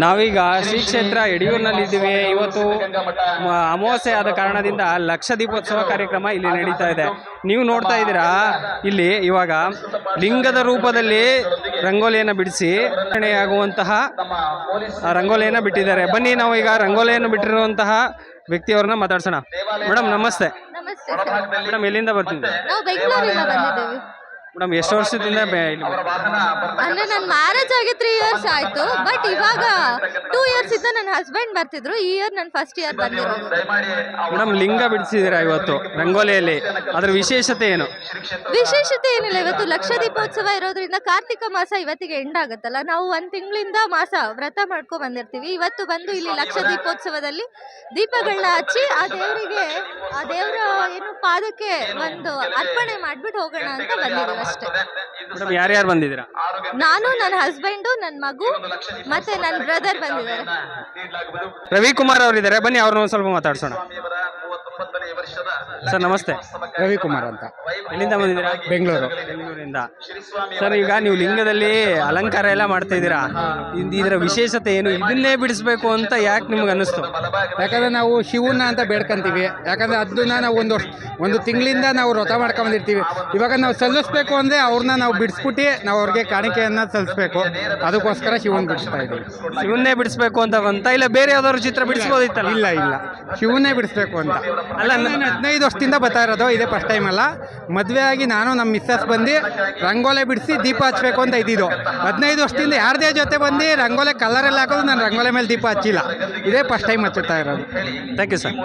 ನಾವೀಗ ಶ್ರೀ ಕ್ಷೇತ್ರ ಯಡಿಯೂರಿನಲ್ಲಿದ್ದೀವಿ. ಇವತ್ತು ಅಮಾವಾಸ್ಯೆ ಆದ ಕಾರಣದಿಂದ ಲಕ್ಷ ದೀಪೋತ್ಸವ ಕಾರ್ಯಕ್ರಮ ಇಲ್ಲಿ ನಡೀತಾ ಇದೆ. ನೀವು ನೋಡ್ತಾ ಇದ್ದೀರಾ? ಇಲ್ಲಿ ಇವಾಗ ಲಿಂಗದ ರೂಪದಲ್ಲಿ ರಂಗೋಲಿಯನ್ನು ಬಿಡಿಸಿ ಆಗುವಂತಹ ರಂಗೋಲಿಯನ್ನು ಬಿಟ್ಟಿದ್ದಾರೆ. ಬನ್ನಿ ನಾವು ಈಗ ರಂಗೋಲಿಯನ್ನು ಬಿಟ್ಟಿರುವಂತಹ ವ್ಯಕ್ತಿಯವ್ರನ್ನ ಮಾತಾಡ್ಸೋಣ. ಮೇಡಮ್ ನಮಸ್ತೆ. ಮೇಡಮ್ ಎಲ್ಲಿಂದ ಬರ್ತೀನಿ ಮೇಡಮ್ ಎಷ್ಟು ವರ್ಷದಿಂದ ಬೆ- ಇಲ್ಲಿ ಅಂದ್ರೆ ನನ್ ಮ್ಯಾರೇಜ್ ಆಗಿ ತ್ರೀ ಇಯರ್ಸ್ ಆಯ್ತು ಬಟ್ ಇವಾಗ ಟೂ ಇಯರ್ಸ್ ಇಂದ ನನ್ನ ಹಸ್ಬೆಂಡ್ ಬರ್ತಿದ್ರು ಈ ಇಯರ್ ನನ್ನ ಫಸ್ಟ್ ಇಯರ್ ಬಂದಿರೋದು. ಮೇಡಮ್ ಲಿಂಗ ಬಿಡಿಸಿದ್ದೀರಾ ಇವತ್ತು ರಂಗೋಲಿಯಲ್ಲಿ? ಅದ್ರ ವಿಶೇಷತೆ ಏನು? ವಿಶೇಷತೆ ಏನಿಲ್ಲ ಇವತ್ತು ಲಕ್ಷ ದೀಪೋತ್ಸವ ಇರೋದ್ರಿಂದ ಕಾರ್ತಿಕ ಮಾಸ ಇವತ್ತಿಗೆ ಎಂಡ್ ಆಗುತ್ತಲ್ಲ ನಾವು ಒಂದ್ ತಿಂಗಳಿಂದ ಮಾಸ ವ್ರತ ಮಾಡ್ಕೊ ಬಂದಿರ್ತೀವಿ. ಇವತ್ತು ಬಂದು ಇಲ್ಲಿ ಲಕ್ಷ ದೀಪೋತ್ಸವದಲ್ಲಿ ದೀಪಗಳನ್ನ ಹಚ್ಚಿ ಆ ದೇವರಿಗೆ ಆ ದೇವರ ಏನು ಪಾದಕ್ಕೆ ಒಂದು ಅರ್ಪಣೆ ಮಾಡ್ಬಿಟ್ಟು ಹೋಗೋಣ ಅಂತ ಬಂದಿದ್ದೀವಿ. ಅಷ್ಟೇ. ಮೇಡಮ್ ಯಾರ್ಯಾರು ಬಂದಿದ್ದೀರಾ? ನಾನು ನನ್ನ ಹಸ್ಬೆಂಡು ನನ್ನ ಮಗು ಮತ್ತೆ ನನ್ನ ಬ್ರದರ್ ಬಂದಿದ್ದಾರೆ. ರವಿಕುಮಾರ್ ಅವರಿದ್ದಾರೆ. ಬನ್ನಿ ಅವ್ರನ್ನ ಒಂದು ಸ್ವಲ್ಪ ಮಾತಾಡ್ಸೋಣ. ಸರ್ ನಮಸ್ತೆ. ರವಿಕುಮಾರ್ ಅಂತ. ಎಲ್ಲಿಂದ ಬಂದಿದ್ದೀರಾ? ಬೆಂಗಳೂರು. ಬೆಂಗಳೂರಿಂದ. ಸರ್ ಈಗ ನೀವು ಲಿಂಗದಲ್ಲಿ ಅಲಂಕಾರ ಎಲ್ಲ ಮಾಡ್ತಾ ಇದ್ದೀರಾ? ಇದ್- ಇದರ ವಿಶೇಷತೆ ಏನು? ಇದನ್ನೇ ಬಿಡಿಸ್ಬೇಕು ಅಂತ ಯಾಕೆ ನಿಮ್ಗೆ ಅನ್ನಿಸ್ತು? ಯಾಕಂದ್ರೆ ನಾವು ಶಿವನ ಅಂತ ಬೇಡ್ಕೊಂತೀವಿ. ಯಾಕಂದ್ರೆ ಅದನ್ನ ನಾವು ಒಂದು ಒಂದು ತಿಂಗಳಿಂದ ನಾವು ವ್ರತ ಮಾಡ್ಕೊಂಬಂದಿರ್ತೀವಿ. ಇವಾಗ ನಾವು ಸಲ್ಲಿಸ್ಬೇಕು ಅಂದರೆ ಅವ್ರನ್ನ ನಾವು ಬಿಡಿಸ್ಬಿಟ್ಟು ನಾವು ಅವ್ರಿಗೆ ಕಾಣಿಕೆಯನ್ನು ಸಲ್ಲಿಸ್ಬೇಕು. ಅದಕ್ಕೋಸ್ಕರ ಶಿವನ್ ಬಿಡಿಸ್ತಾ ಇದ್ದೀವಿ. ಶಿವನ್ನೇ ಬಿಡಿಸ್ಬೇಕು ಅಂತ ಬಂತ? ಇಲ್ಲ ಬೇರೆ ಯಾವ್ದಾದ್ರು ಚಿತ್ರ ಬಿಡಿಸ್ಬೋದಿತ್ತಲ್ಲ? ಇಲ್ಲ ಇಲ್ಲ. ಶಿವನ್ನೇ ಬಿಡಿಸ್ಬೇಕು ಅಂತ. ಅಲ್ಲ ನಾನು ಹದಿನೈದು ವರ್ಷದಿಂದ ಬರ್ತಾ ಇರೋದು ಇದೇ ಫಸ್ಟ್ ಟೈಮ್ ಅಲ್ಲ. ಮದುವೆ ಆಗಿ ನಾನು ನಮ್ಮ ಮಿಸ್ಸಸ್ ಬಂದು ರಂಗೋಲೆ ಬಿಡಿಸಿ ದೀಪ ಹಚ್ಬೇಕು ಅಂತ ಇದ್ದಿದ್ದು. ಹದಿನೈದು ವರ್ಷದಿಂದ ಯಾರದೇ ಜೊತೆ ಬಂದು ರಂಗೋಲೆ ಕಲರ್ ಎಲ್ಲ ಹಾಕೋದು ನಾನು ರಂಗೋಲೆ ಮೇಲೆ ದೀಪ ಹಚ್ಚಿಲ್ಲ. ಇದೇ ಫಸ್ಟ್ ಟೈಮ್ ಹಚ್ಚುತ್ತಾ ಇರೋದು. Thank you sir